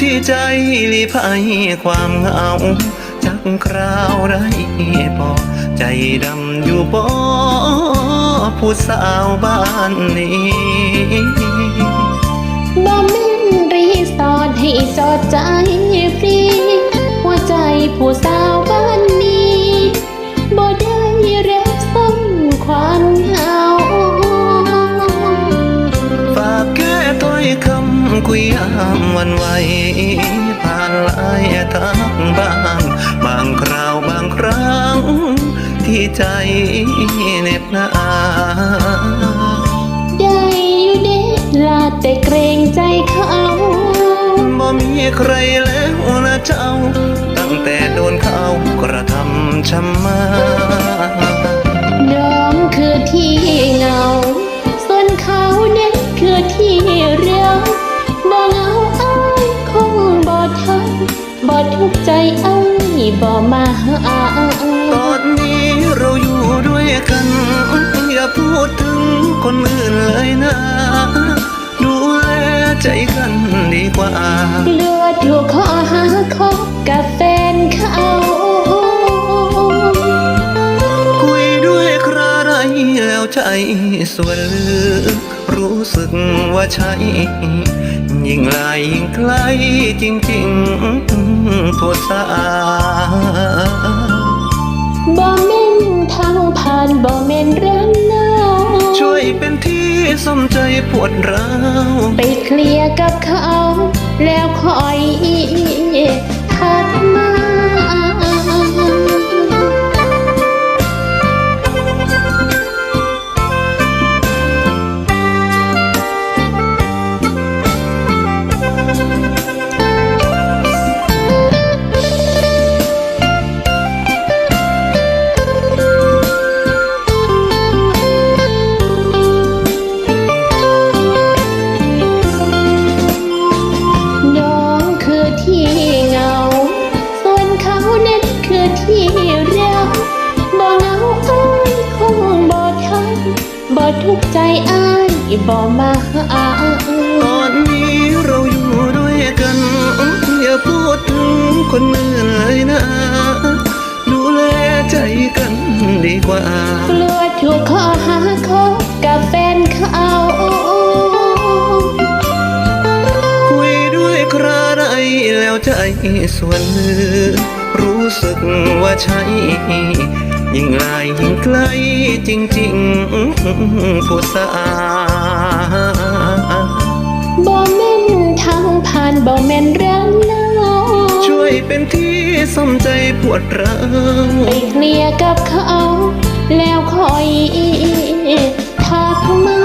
ที่ใจลีภัยความเหงาจักคราวไรปอใจดำอยู่ปอผู้สาวบ้านนี้บ่แม่นรีสอดให้จอดใจฟรี หัวใจผู้สาวำคุยยามวันไหวผ่านหลายทางบ้างบางคราวบางครั้ง ที่ใจเหน็บหนาได้อยู่เด็ดลาแต่เกรงใจเขาบ่มีใครแล้วนะเจ้า ตั้งแต่โดนเขากระทำช้ำมา เลือดถูกข้อหาคบกับแฟนเขาคุยด้วยใครไรแล้วใจส่วนลึกรู้สึกว่าใช่ยิ่งไกลยิ่งไกลจริงๆผู้สาวบ่แม่นทางผ่านบ่แม่นเรื่องเน่าช่วยเป็นที่ สมใจปวดร้าว ไปเคลียร์กับเขา แล้วคอยทั ทุกข์ใจอ้ายบ่มาหาตอนนี้เราอยู่ด้วยกัน อย่าพูดถึงคนอื่นเลยนะ ดูแลใจกันดีกว่า กลัวถูกข้อหาคบกับแฟนเขาคุยด้วยใครไรแล้วใจส่วนลึกรู้สึกว่าใช่ ยิ่งไกลยิ่งไกลจริงๆผู้สาวบ่แม่นทางผ่านบ่แม่นเรื่องเล่าช่วยเป็นที่สมใจปวดร้าวไปเคลียร์กับเขา แล้วคอยทักมา